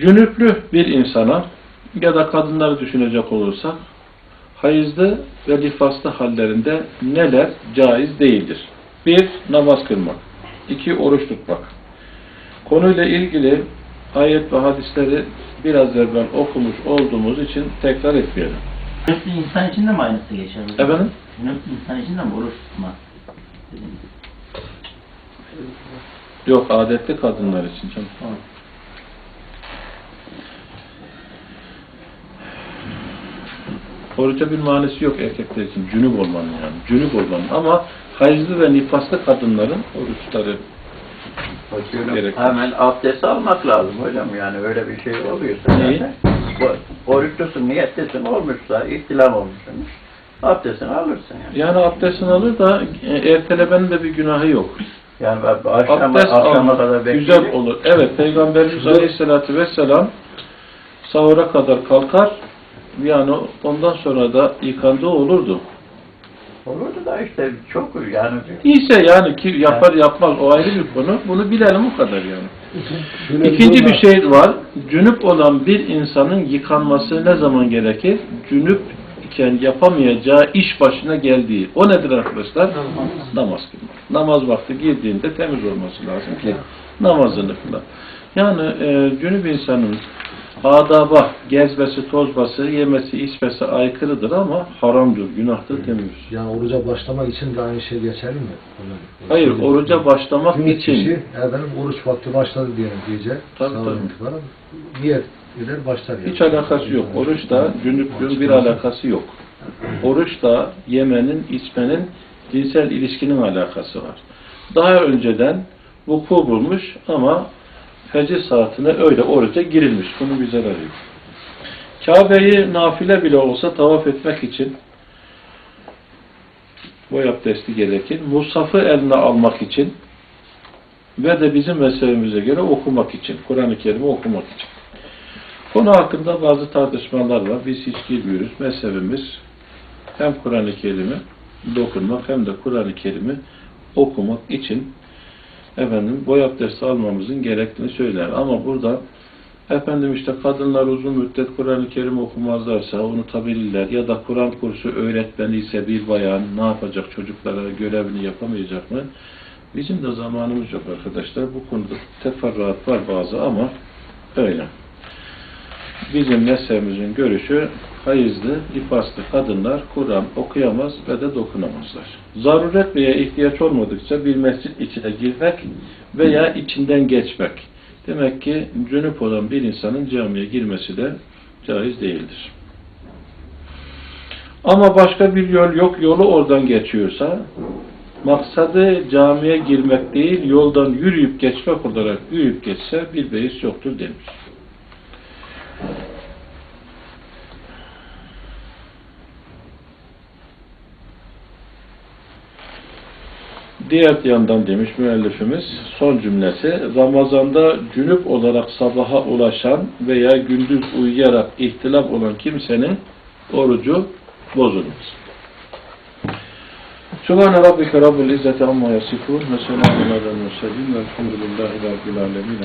Cünüplü bir insana ya da kadınları düşünecek olursak hayızlı ve nifaslı hallerinde neler caiz değildir? Bir, namaz kılmak. İki, oruç tutmak. Konuyla ilgili ayet ve hadisleri biraz evvel okumuş olduğumuz için tekrar etmeyelim. Cünüplü insan için de mi aynısı geçerli? Efendim? Cünüplü insan için de mi oruç tutmak? Yok, adetli kadınlar için canım. Tamam. Oruca bir manisi yok erkekler için. Cünüp olmanın yani. Cünüp olmanın. Ama hayızlı ve nifaslı kadınların oruçları Bakıyorum Gerek hemen abdest almak lazım hocam yani öyle bir şey oluyorsa Neyi? Bu- Oruçlusun, niyetlisin olmuşsa, ihtilam olmuşsunuz. Abdestini alırsın yani. yani abdestini alır da e, ertelemenin de bir günahı yok. Yani akşama, Abdest akşama kadar güzel bekleyecek. olur. Evet, Peygamberimiz Aleyhisselatü Vesselam sahura kadar kalkar, yani ondan sonra da yıkandığı olurdu. Olurdu da işte çok yani İyiyse yani ki yapar yapmaz o ayrı bir konu. Bunu bilelim o kadar yani. İkinci bir şey var. Cünüp olan bir insanın yıkanması ne zaman gerekir? Cünüp iken yapamayacağı iş başına geldiği. O nedir arkadaşlar? Namaz kılmak. Namaz vakti girdiğinde temiz olması lazım ki namazını kılar. Yani e, cünüp insanın adaba, gezmesi, tozması, yemesi, içmesi aykırıdır ama haramdır, günahtır, temiz. Yani oruca başlamak için de aynı şey geçerli mi? Hayır, oruca başlamak Cünüp için kişi, efendim oruç vakti başladı diyelim gece. Tabii, sahur tabii. itibaren niyet eder başlar yani. Hiç alakası yok. Oruçla cünüplüğün bir alakası yok. Oruçla yemenin, içmenin cinsel ilişkinin alakası var. Daha önceden vuku bulmuş ama fecir saatine öyle oruca girilmiş. Bunun bir zararı yok. Kabe'yi nafile bile olsa tavaf etmek için boy abdesti gerekir. Mushafı eline almak için ve de bizim mezhebimize göre okumak için, Kur'an-ı Kerim'i okumak için. Konu hakkında bazı tartışmalar var. Biz hiç girmiyoruz. Mezhebimiz hem Kur'an-ı Kerim'i dokunmak hem de Kur'an-ı Kerim'i okumak için efendim boy abdesti almamızın gerektiğini söyler. Ama burada efendim işte kadınlar uzun müddet Kur'an-ı Kerim okumazlarsa unutabilirler ya da Kur'an kursu öğretmeni ise bir bayan ne yapacak çocuklara görevini yapamayacak mı? Bizim de zamanımız yok arkadaşlar. Bu konuda teferruat var bazı ama öyle bizim mezhebimizin görüşü hayızlı, ifaslı kadınlar Kur'an okuyamaz ve de dokunamazlar. Zaruret veya ihtiyaç olmadıkça bir mescit içine girmek veya içinden geçmek. Demek ki cünüp olan bir insanın camiye girmesi de caiz değildir. Ama başka bir yol yok, yolu oradan geçiyorsa, maksadı camiye girmek değil, yoldan yürüyüp geçmek olarak yürüyüp geçse bir beis yoktur demiş. Diğer yandan demiş müellifimiz son cümlesi Ramazanda cünüp olarak sabaha ulaşan veya gündüz uyuyarak ihtilaf olan kimsenin orucu bozulmaz. Subhane Rabbike Rabbul İzzeti Amma Yasifun ve Selamun Aleyhi ve Rabbil Alemin.